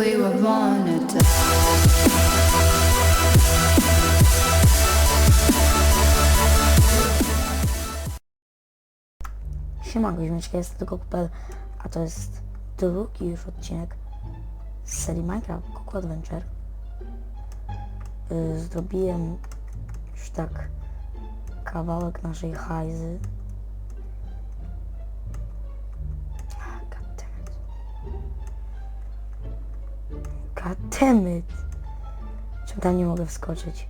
we were born. Siema, Guźmiczka, jest tylko kupel, a to jest drugi już odcinek z serii Minecraft Coco Adventure. Y, Zrobiłem już tak kawałek naszej hajzy. Goddammit. Czemu tam nie mogę wskoczyć?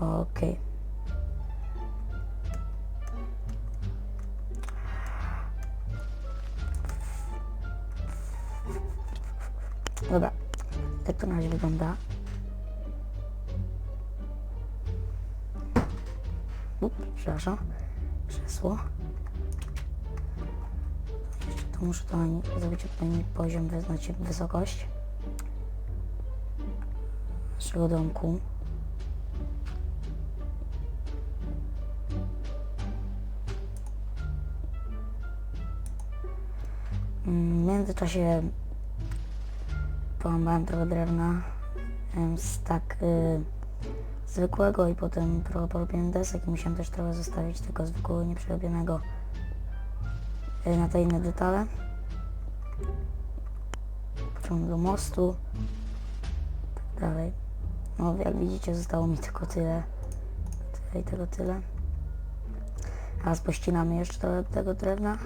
Okej. Dobra. Tak to na razie wygląda. Up, przepraszam. Krzesło. To muszę to zrobić odpowiedni poziom, wyznać wysokość naszego domku. Mm, W międzyczasie połamałem trochę drewna z tak y, zwykłego i potem porobiłem desek i musiałem też trochę zostawić tego zwykłego, nieprzerobionego na te inne detale. Pociągnę do mostu, tak dalej. No jak widzicie zostało mi tylko tyle, tyle i tego tyle. Teraz pościnamy jeszcze tego drewna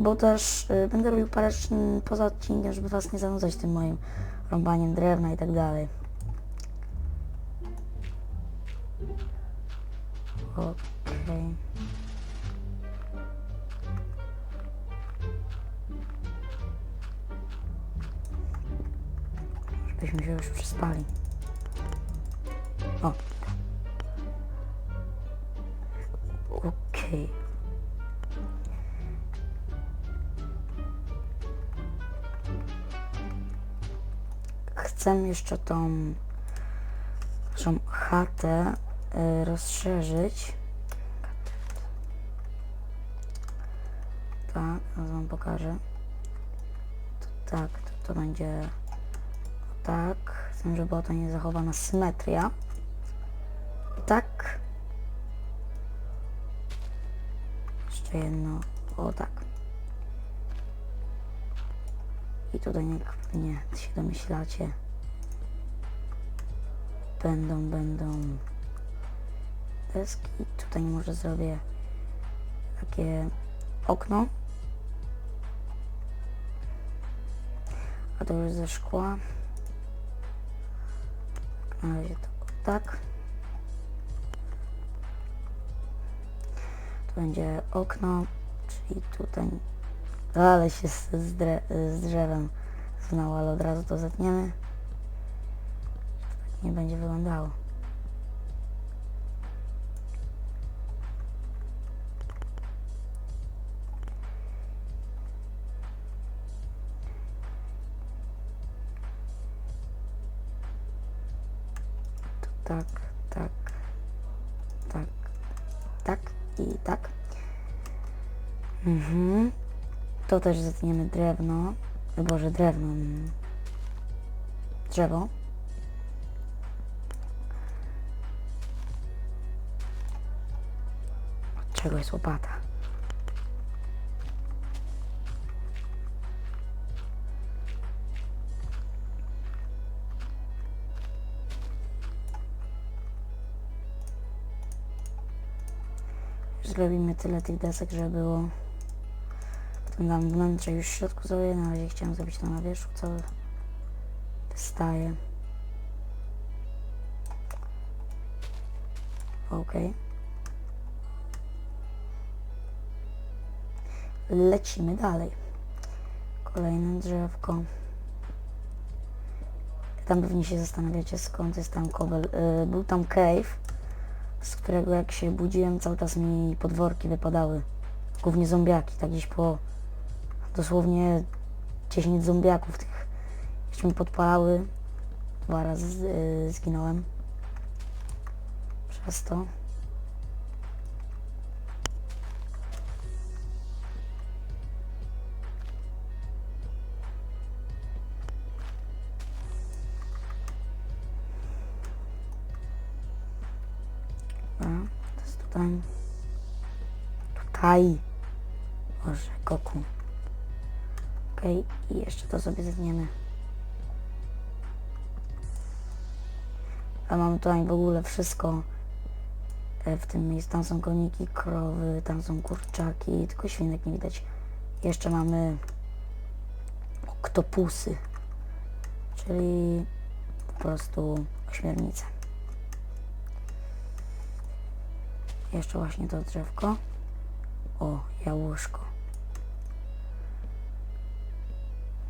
bo też y, będę robił parę mm, poza odcinkiem, żeby was nie zanudzać tym moim rąbaniem drewna i tak dalej. Żebyśmy się już przyspali. O. Okej. chcę jeszcze tą naszą chatę y, rozszerzyć. Tak, teraz wam pokażę. To, tak, to, to będzie tak. Chcę, żeby była to niezachowana symetria. Tak. Jeszcze jedno. O tak. I tutaj niech pewnie się domyślacie. Będą, będą deski. Tutaj może zrobię takie okno. A to już ze szkła. Na razie to tak. Tu będzie okno, czyli tutaj ale się z, z drzewem znało, ale od razu to zetniemy. Tak nie będzie wyglądało. Mhm. To też zetniemy drewno. Boże, drewno. mm. Drzewo. Od czego jest łopata? Zrobimy tyle tych desek, żeby było na wnętrze już w środku zrobię, na razie chciałem zrobić to na wierzchu, co wystaje. Ok. Lecimy dalej. Kolejne drzewko. Tam pewnie się zastanawiacie skąd jest tam kobel. Yy, był tam cave, z którego jak się budziłem cały czas mi podworki wypadały. Głównie zombiaki, tak gdzieś po dosłownie 10 zombiaków tych, jeszcze mi podpalały. Dwa razy yy, zginąłem. Przez to. Jest tutaj. Tutaj. Boże, Goku. Okej, i jeszcze to sobie zetniemy. A mamy tutaj w ogóle wszystko e, w tym miejscu. Tam są koniki, krowy, tam są kurczaki, tylko świnek nie widać. Jeszcze mamy oktopusy, czyli po prostu ośmiornice. Jeszcze właśnie to drzewko. O, jałóżko.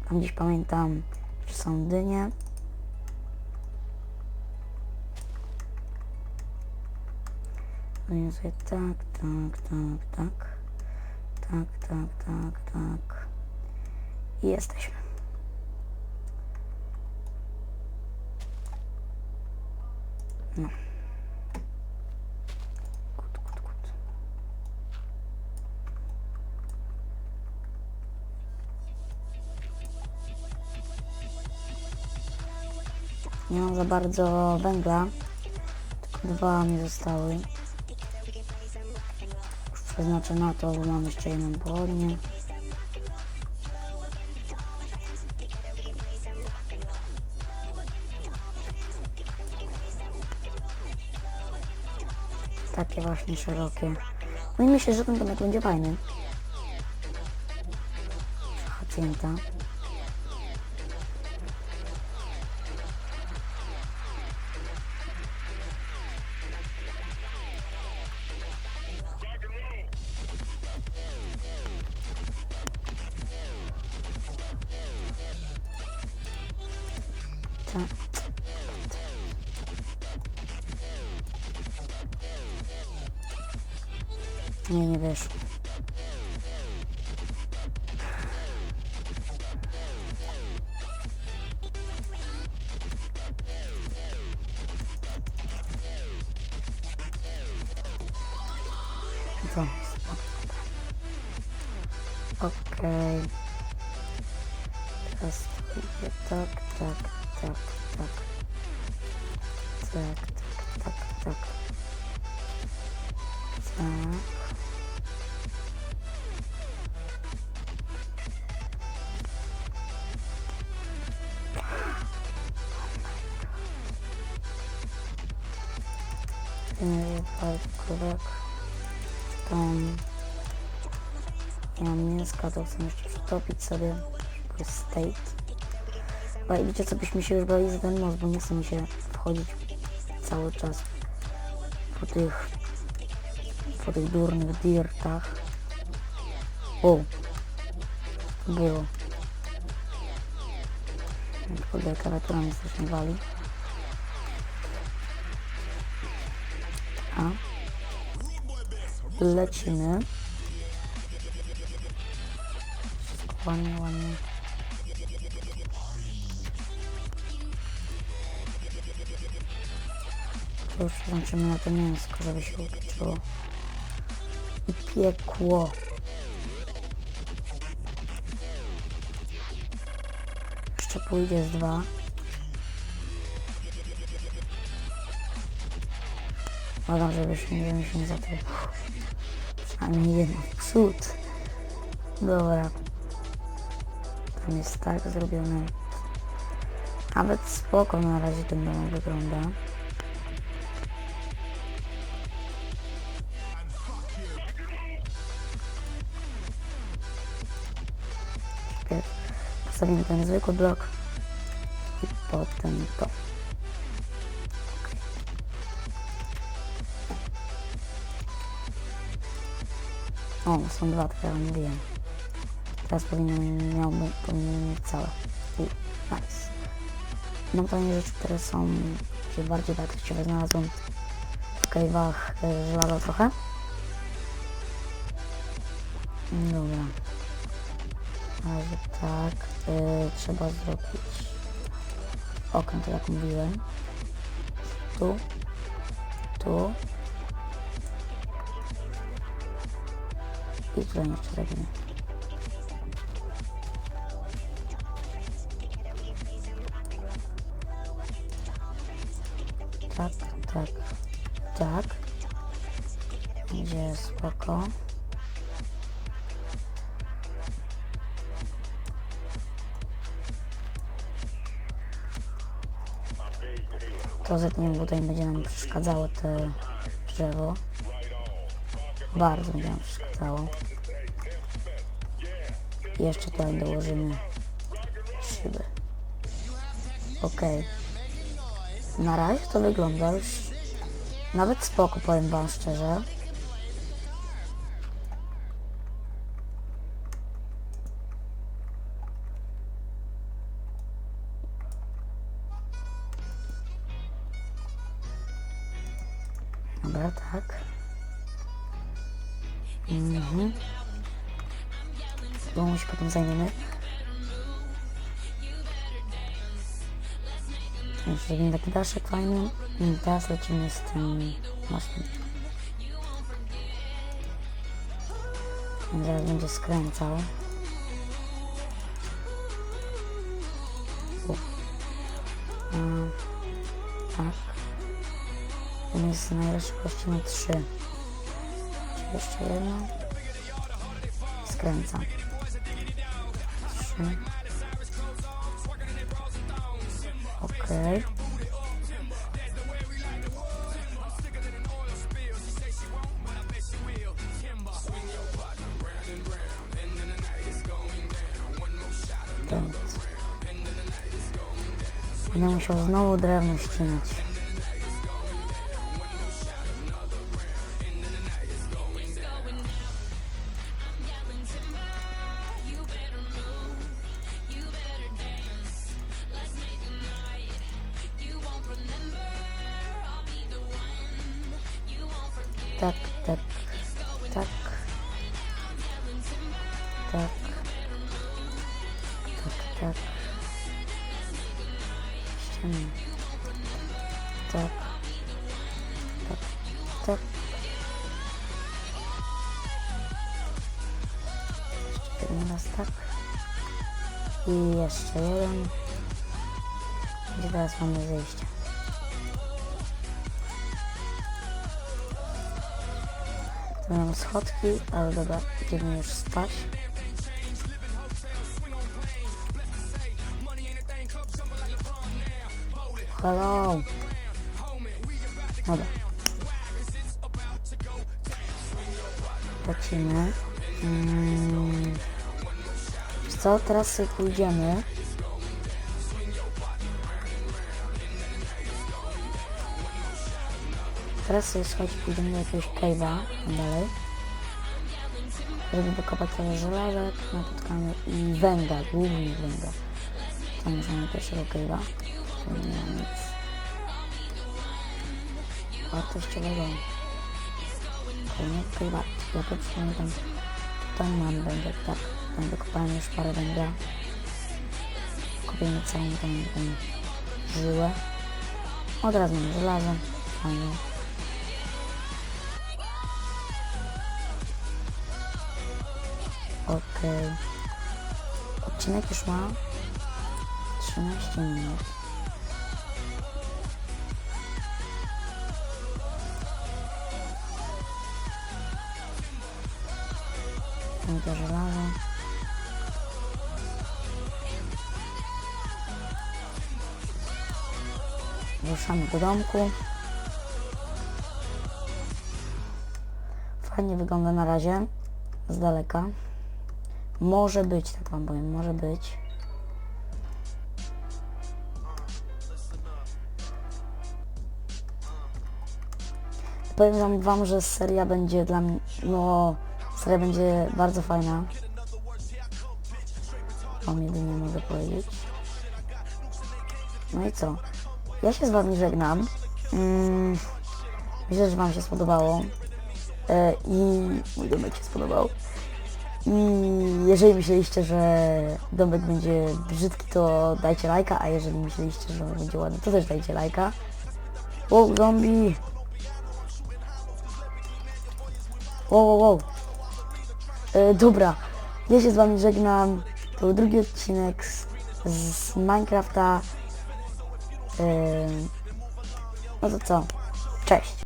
Tam gdzieś pamiętam, że są dynie. Zrobimy sobie tak, tak, tak, tak. Tak, tak, tak, tak. I jesteśmy. No. Nie mam za bardzo węgla, tylko dwa mi zostały. Już przeznaczę na to, bo mam jeszcze jedną pochodnię. Takie właśnie szerokie. No i myślę, że ten domek będzie fajny. Hacienda. Nie, nie. Co? Okej. Teraz idzie tak, tak, tak, tak. Tak, tak, tak, tak. Tak. Yy, Parkurek. Tam. Nie mam mięska, to chcę jeszcze przetopić sobie. Steak. A i co, byśmy się już brali za ten most, bo nie chce mi się wchodzić cały czas po tych po tych durnych dirtach. O! Było. Kurde, klawiatura mnie strasznie wali. A. Lecimy. Wszystko ładnie, ładnie. To już włączymy na to mięsko, żeby się upieczyło. I piekło. Jeszcze pójdzie z dwa. Uważam, żebyśmy nie mieliśmy za to. Przynajmniej jeden cud. Dobra. Tam jest tak zrobione. Nawet spoko na razie ten dom wygląda. Postawimy ten zwykły blok i potem to. O, są dwa, tak jak mówiłem. Teraz powinien, miałby, powinien mieć całe. I nice. Mam tutaj rzeczy, które są takie bardziej wartościowe. Znalazłem w cave'ach e, żelazo trochę. Dobra. Razie tak. y, trzeba zrobić tak jak mówiłem. Tu. Tu. I tutaj jeszcze zrobimy. To zetniemy, bo tutaj będzie nam przeszkadzało te drzewo. Bardzo będzie nam przeszkadzało. Jeszcze tutaj dołożymy szyby. Okej. Na razie to wygląda już nawet spoko, powiem wam szczerze. Dobra, tak. Mhm. Bo się potem zajmiemy. Zrobimy taki daszek fajny. I teraz lecimy z tym mostem. Zaraz będzie skręcał. U. A, tak. Ten jest najlepszy na 3. Czy jeszcze jedno? Skręcam. 3. Okej. Więc Będę musiał znowu drewno ścinać. Ściemy. Tak. Tak, tak. Jeszcze jeden raz tak. I jeszcze jeden. Gdzie teraz mamy zejście? Tu mam schodki, ale dobra, idziemy już spać. Hello. Dobra. Lecimy. Mm. Wiesz Co, teraz sobie pójdziemy. Teraz sobie słuchajcie, pójdziemy do jakiegoś cave'a dalej. Żeby wykopać trochę żelazek, napotkamy i węgla, głównie węgla. Tam możemy pierwszego cave'a. Tu nic wartościowego. Kolejny cave'a. Ja to pamiętam. Tutaj mam węgiel, tak. Tam wykopałem już parę węgla. Kopiemy całą tą, tą żyłę. Od razu mam żelazo. Fajnie. Okej. Odcinek już ma 13 minut. To żelazo. Ruszamy do domku. Fajnie wygląda na razie. Z daleka. Może być, tak wam powiem, może być. Powiem wam, że seria będzie dla mnie, no, seria będzie bardzo fajna. Wam jedynie mogę powiedzieć. No i co? Ja się z wami żegnam. Mm, myślę, że wam się spodobało. E, I mój domek się spodobał. I jeżeli myśleliście, że domek będzie brzydki, to dajcie lajka, a jeżeli myśleliście, że będzie ładny, to też dajcie lajka. Wow, zombie! Wow, wow, wow. E, dobra, ja się z wami żegnam. To był drugi odcinek z, z Minecrafta. E, no to co? Cześć!